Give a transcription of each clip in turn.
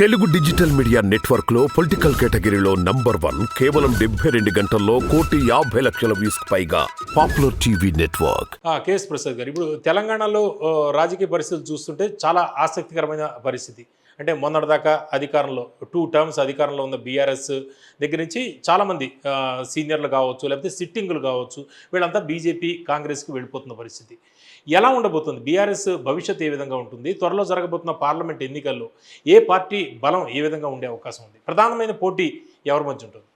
Telugu digital media నెట్వర్క్లో political కేటగిరీలో number one కేవలం డెబ్బై రెండు గంటల్లో కోటి యాభై లక్షల వ్యూస్ పైగా popular TV network. KS Prasad garu ఇప్పుడు తెలంగాణలో రాజకీయ పరిస్థితులు చూస్తుంటే చాలా ఆసక్తికరమైన పరిస్థితి. అంటే మొన్నటిదాకా అధికారంలో టూ టర్మ్స్ అధికారంలో ఉన్న బీఆర్ఎస్ దగ్గర నుంచి చాలామంది సీనియర్లు కావచ్చు లేకపోతే సిట్టింగులు కావచ్చు వీళ్ళంతా బీజేపీ కాంగ్రెస్కి వెళ్ళిపోతున్న పరిస్థితి. ఎలా ఉండబోతుంది? బీఆర్ఎస్ భవిష్యత్ ఏ విధంగా ఉంటుంది? త్వరలో జరగబోతున్న పార్లమెంట్ ఎన్నికల్లో ఏ పార్టీ బలం ఏ విధంగా ఉండే అవకాశం ఉంది? ప్రధానమైన పోటీ ఎవరి మధ్య ఉంటుంది?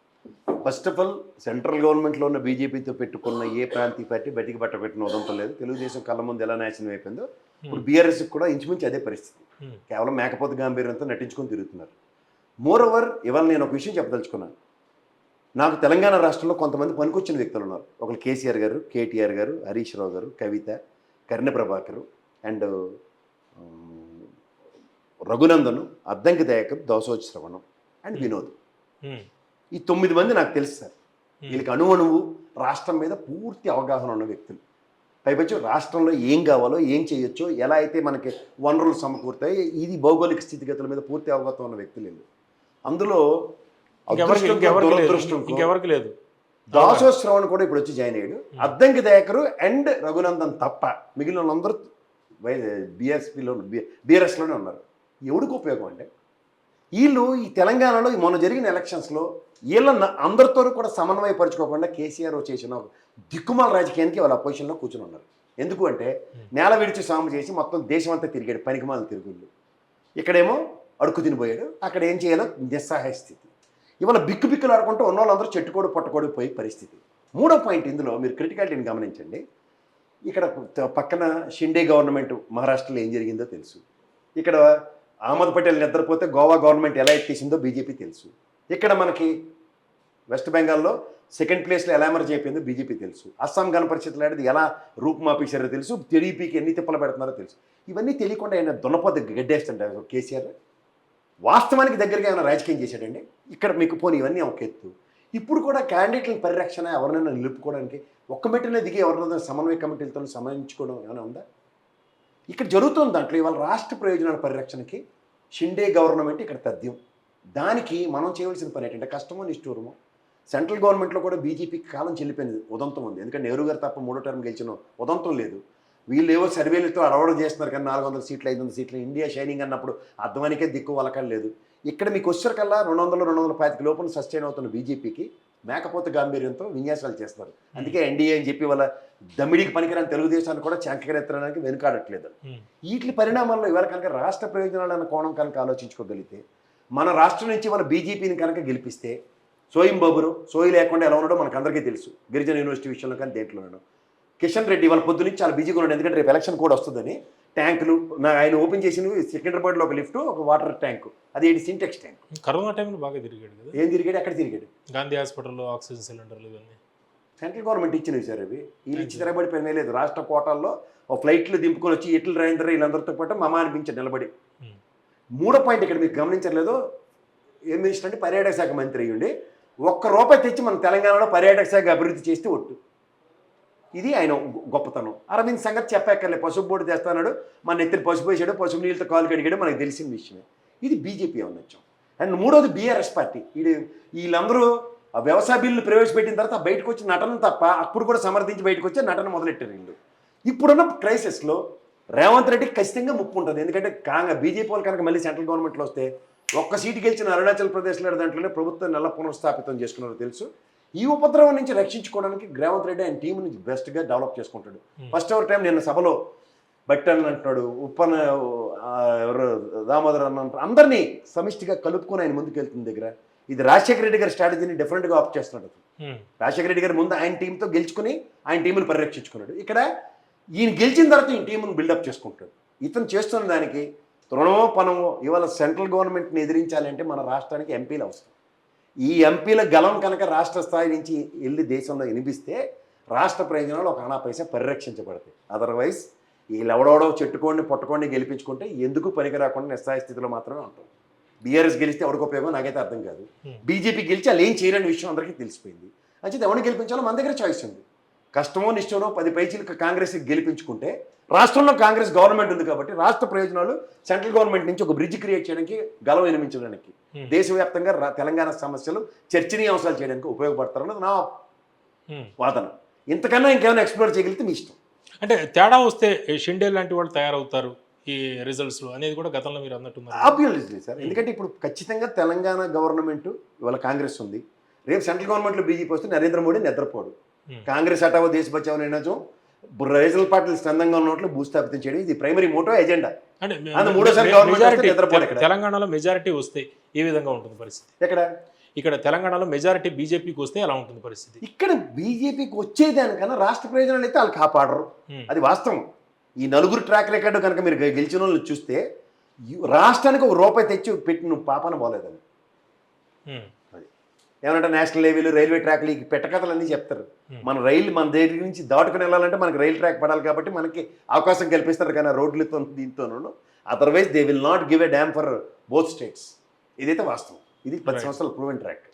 ఫస్ట్ ఆఫ్ ఆల్ సెంట్రల్ గవర్నమెంట్లో ఉన్న బీజేపీతో పెట్టుకున్న ఏ ప్రాంతీయ పార్టీ బయటికి బట్ట పెట్టిన ఉదంతం లేదు. తెలుగుదేశం కళ్ళ ముందు ఎలా నాశనం అయిపోయిందో ఇప్పుడు బీఆర్ఎస్ కూడా ఇంచుమించు అదే పరిస్థితి. Hmm. కేవలం మేకపోతే గాంభీర్యంతో నటించుకొని తిరుగుతున్నారు. మోర్ ఓవర్ ఇవాళ నేను ఒక విషయం చెప్పదలుచుకున్నాను. నాకు తెలంగాణ రాష్ట్రంలో కొంతమంది పనికొచ్చిన వ్యక్తులు ఉన్నారు. ఒకరు కేసీఆర్ గారు కేటీఆర్ గారు హరీష్ రావు గారు కవిత కర్ణ ప్రభాకర్ అండ్ రఘునందను అద్దంకి దయాకర్ దోసోజ శ్రవణం అండ్ వినోద్. ఈ తొమ్మిది మంది నాకు తెలుసు సార్. వీళ్ళకి అణు అణువు రాష్ట్రం మీద పూర్తి అవగాహన ఉన్న వ్యక్తులు. పైపచ్చు రాష్ట్రంలో ఏం కావాలో ఏం చేయొచ్చో ఎలా అయితే మనకి వనరులు సమకూరుతాయి ఇది భౌగోళిక స్థితిగతుల మీద పూర్తి అవగాహన ఉన్న వ్యక్తులు అందులో ఇంకెవరికి లేదు. దురదృష్టంకో, ఇంకెవరికి లేదు. దాసో శ్రవణ్ కూడా ఇప్పుడు వచ్చి జాయిన్ అయ్యాడు. అద్దంకి దయాకరు అండ్ రఘునందన్ తప్ప మిగిలిన వాళ్ళందరూ బిఎస్పిలో బీఆర్ఎస్లోనే ఉన్నారు. ఎవడికి ఉపయోగం అంటే వీళ్ళు ఈ తెలంగాణలో మొన్న జరిగిన ఎలక్షన్స్లో వీళ్ళ అందరితో కూడా సమన్వయపరచుకోకుండా కేసీఆర్ చేసిన దిక్కుమాల రాజకీయానికి వాళ్ళ పొజిషన్లో కూర్చుని ఉన్నారు. ఎందుకు అంటే నేల విడిచి సాము చేసి మొత్తం దేశం అంతా తిరిగాడు పనికిమాల తిరుగుళ్ళు. ఇక్కడేమో అడుక్కు తినిపోయాడు అక్కడ ఏం చేయాలో నిస్సహాయ స్థితి. ఇవాళ బిక్కు బిక్కులు ఆడుకుంటూ ఉన్న వాళ్ళందరూ చెట్టుకోడు పట్టుకోడు పోయే పరిస్థితి. మూడో పాయింట్ ఇందులో మీరు క్రిటికాలిటీని గమనించండి. ఇక్కడ పక్కన షిండే గవర్నమెంట్ మహారాష్ట్రలో ఏం జరిగిందో తెలుసు. ఇక్కడ అహ్మద్ పటేల్ నిద్రపోతే గోవా గవర్నమెంట్ ఎలా ఎత్తేసిందో బీజేపీ తెలుసు. ఇక్కడ మనకి వెస్ట్ బెంగాల్లో సెకండ్ ప్లేస్లో ఎలా ఎమర్జ్ అయిపోయిందో బీజేపీ తెలుసు. అస్సాం గణపరిషత్తులు అనేది ఎలా రూపుమాపేశారో తెలుసు. టీడీపీకి ఎన్ని తిప్పలు పెడుతున్నారో తెలుసు. ఇవన్నీ తెలియకుండా ఆయన దున్నపోత గడ్డేస్తుంటారు కేసీఆర్? వాస్తవానికి దగ్గరగా ఏమైనా రాజకీయం చేశాడండి? ఇక్కడ మీకు పోనీ ఇవన్నీ ఒక ఎత్తు. ఇప్పుడు కూడా క్యాండిడేట్ల పరిరక్షణ ఎవరినైనా నిలుపుకోవడానికి ఒక్క మెట్టునే దిగి ఎవరినైనా సమన్వయ కమిటీలతో సమయించుకోవడం ఏమైనా ఉందా? ఇక్కడ జరుగుతుంది దాంట్లో ఇవాళ రాష్ట్ర ప్రయోజనాల పరిరక్షణకి షిండే గవర్నమెంట్ ఇక్కడ తథ్యం. దానికి మనం చేయవలసిన పని ఏంటంటే కష్టమో నిష్ఠూరమో. సెంట్రల్ గవర్నమెంట్లో కూడా బీజేపీకి కాలం చెల్లిపోయింది ఉదంతం ఉంది. ఎందుకంటే నెహ్రూ గారు తప్ప మూడో టర్మ్ గెలిచిన ఉదంతం లేదు. వీళ్ళు ఏవో సర్వేలతో అడవడం చేస్తున్నారు కానీ నాలుగు వందల సీట్లు ఐదు వందల సీట్లు ఇండియా షైనింగ్ అన్నప్పుడు అర్థమానికే దిక్కు వలకలేదు. ఇక్కడ మీకు వచ్చేసరికల్లా రెండు వందలు రెండు వందల పాతిక లోపల సస్టైన్ అవుతున్న బీజేపీకి మేకపోతే గాంభీర్యంతో విన్యాసాలు చేస్తున్నారు. అందుకే ఎన్డీఏ అని చెప్పి వాళ్ళ దమిడికి పనికిరాని తెలుగుదేశాన్ని కూడా చంకరెత్తడానికి వెనుకాడట్లేదు. వీటి పరిణామాల్లో ఇవాళ కనుక రాష్ట్ర ప్రయోజనాలన్న కోణం కనుక ఆలోచించుకోగలిగితే మన రాష్ట్రం నుంచి మన బీజేపీని కనుక గెలిపిస్తే సోయం బాబురు సోయి లేకుండా ఎలా ఉన్నాడో మనకు అందరికీ తెలుసు. గిరిజన యూనివర్సిటీ విషయంలో కానీ దేంట్లో ఉన్నాడు కిషన్ రెడ్డి వాళ్ళ పొద్దు నుంచి చాలా బిజీగా ఉన్నాడు. ఎందుకంటే రేపు ఎలక్షన్ కూడా వస్తుందని. ట్యాంకులు నా ఆయన ఓపెన్ చేసినవి సికింద్రాబాద్లో ఒక లిఫ్ట్ ఒక వాటర్ ట్యాంకు. అది ఏంటి? సింటెక్స్ ట్యాంక్. కరోనా టైంలో బాగా తిరిగాడు కదా? ఏం తిరిగాడు? ఎక్కడ తిరిగాడు? గాంధీ హాస్పిటల్లో ఆక్సిజన్ సిలిండర్లు ఇవన్నీ. సెంట్రల్ గవర్నమెంట్ ఇచ్చినవి సార్ అవి. వీళ్ళు ఇచ్చి తిరగబడిపోయిన లేదు. రాష్ట్ర కోటాల్లో ఒక ఫ్లైట్లు దింపుకొని వచ్చి ఇట్ల రాయిందరు వీళ్ళందరితో పాటు మమ అనిపించారు నిలబడి. మూడో పాయింట్ ఇక్కడ మీకు గమనించలేదు ఏం మినిస్టర్ అంటే పర్యాటక శాఖ మంత్రి అయ్యుండి. ఒక్క రూపాయి తెచ్చి మన తెలంగాణలో పర్యాటక శాఖ అభివృద్ధి చేస్తే ఒట్టు. ఇది ఆయన గొప్పతనం. అరవింద్ సంగతి చెప్పక్కర్లే. పసుపు బోర్డు తెస్తాడు మన నెత్తిని పసుపు వేసాడు. పసుపు నీళ్ళతో కాలు కడిగాడు. మనకు తెలిసిన విషయమే. ఇది బీజేపీ అవునొచ్చాం అండ్ మూడోది బీఆర్ఎస్ పార్టీ. వీడు వీళ్ళందరూ ఆ వ్యవసాయ బిల్లు ప్రవేశపెట్టిన తర్వాత బయటకు వచ్చి నటన తప్ప అప్పుడు కూడా సమర్థించి బయటకు వచ్చి నటన మొదలెట్టారు వీళ్ళు. ఇప్పుడున్న క్రైసిస్లో రేవంత్ రెడ్డికి ఖచ్చితంగా ముప్పు ఉంటుంది. ఎందుకంటే కాంగ బీజేపీ వాళ్ళు కనుక మళ్ళీ సెంట్రల్ గవర్నమెంట్లో వస్తే ఒక్క సీటు గెలిచిన అరుణాచల్ ప్రదేశ్లో దాంట్లోనే ప్రభుత్వం నెల పునఃస్థాపితం చేసుకున్నారో తెలుసు. ఈ ఉపద్రవం నుంచి రక్షించుకోవడానికి రేవంత్ రెడ్డి ఆయన టీం నుంచి బెస్ట్గా డెవలప్ చేసుకుంటాడు. ఫస్ట్ ఎవర్ టైం నిన్న సభలో బట్టన్ అంటున్నాడు ఉప్పన ఎవరు దామోదర్ అన్న అంటారు అందరినీ సమిష్టిగా కలుపుకొని ఆయన ముందుకు వెళ్తుంది దగ్గర ఇది రాజశేఖర రెడ్డి గారి స్ట్రాటజీని డిఫరెంట్గా ఆప్ చేస్తున్నాడు ఉమ్, రాజశేఖర రెడ్డి గారు ముందు ఆయన టీంతో గెలుచుకుని ఆయన టీంను పరిరక్షించుకున్నాడు. ఇక్కడ ఈయన గెలిచిన తర్వాత ఈ టీంను బిల్డప్ చేసుకుంటాడు. ఇతను చేస్తున్న దానికి తృణమో పనమో ఇవాళ సెంట్రల్ గవర్నమెంట్ని ఎదిరించాలంటే మన రాష్ట్రానికి ఎంపీలు అవసరం. ఈ ఎంపీల గలం కనుక రాష్ట్ర స్థాయి నుంచి వెళ్ళి దేశంలో వినిపిస్తే రాష్ట్ర ప్రయోజనాలు ఒక అనా పైసా పరిరక్షించబడతాయి. అదర్వైజ్ వీళ్ళు ఎవడెవడో చెట్టుకోండి పొట్టుకోండి గెలిపించుకుంటే ఎందుకు పనికి రాకుండా నిస్సాయ స్థితిలో మాత్రమే ఉంటాం. బీఆర్ఎస్ గెలిస్తే ఎవరికి ఉపయోగం నాకైతే అర్థం కాదు. Hmm. బీజేపీ గెలిచి వాళ్ళు ఏం చేయలేని విషయం అందరికీ తెలిసిపోయింది. అంటే ఎవరిని గెలిపించాలో మన దగ్గర చాయిస్ ఉంది. కష్టమో నిష్టమో పది పైచీలకు కాంగ్రెస్ గెలిపించుకుంటే రాష్ట్రంలో కాంగ్రెస్ గవర్నమెంట్ ఉంది కాబట్టి రాష్ట్ర ప్రయోజనాలు సెంట్రల్ గవర్నమెంట్ నుంచి ఒక బ్రిడ్జ్ క్రియేట్ చేయడానికి గలం వినిపించడానికి. దేశవ్యాప్తంగా తెలంగాణ సమస్యలు చర్చనీయాంశాలు చేయడానికి ఉపయోగపడతారన్నది నా. వాదన. ఇంతకన్నా ఇంకేమైనా ఎక్స్ప్లోర్ చేయగలిగితే మీ ఇష్టం. అంటే తేడా వస్తే షిండే లాంటి వాళ్ళు తయారవుతారు ఈ రిజల్ట్స్ అనేది కూడా గతంలో మీరు అన్నట్టున్నారు ఆబ్వియస్లీ సార్ ఎందుకంటే ఇప్పుడు ఖచ్చితంగా తెలంగాణ గవర్నమెంట్ ఇవాళ కాంగ్రెస్ ఉంది. రేపు సెంట్రల్ గవర్నమెంట్లో బీజేపీ వస్తే నరేంద్ర మోడీ నిద్రపోడు. కాంగ్రెస్ హటావో దేశ బచావో నినాజం రీజనల్ పార్టీలు స్కందంగా ఉన్నట్లు భూస్థాపితం చేయడం ఇది ప్రైమరీ మోటో ఎజెండా. అంటే మూడోసారి. తెలంగాణలో మెజారిటీ వస్తే ఏ విధంగా ఉంటుంది పరిస్థితి? ఎక్కడ? ఇక్కడ తెలంగాణలో మెజారిటీ బీజేపీకి వస్తే ఎలా ఉంటుంది పరిస్థితి? ఇక్కడ బీజేపీకి వచ్చేదానికన్నా రాష్ట్ర ప్రయోజనాలు అయితే వాళ్ళు కాపాడరు. Hmm. అది వాస్తవం. ఈ నలుగురు ట్రాక్ రికార్డు కనుక మీరు గెలిచిన చూస్తే రాష్ట్రానికి ఒక రూపాయి తెచ్చి పెట్టిన పాపన పోలేదని ఉమ్. ఏమంటే నేషనల్ లెవెల్ రైల్వే ట్రాక్లు ఈ పెట్టకథలు అన్నీ చెప్తారు. మన రైలు మన దగ్గర నుంచి దాటుకుని వెళ్ళాలంటే మనకి రైల్ ట్రాక్ పడాలి కాబట్టి మనకి అవకాశం కల్పిస్తారు కానీ రోడ్లతో దీంతోనూ. Otherwise they will not give a damn for both states ఇదైతే వాస్తవం. ఇది పది. సంవత్సరాలు ప్రూవెన్ ట్రాక్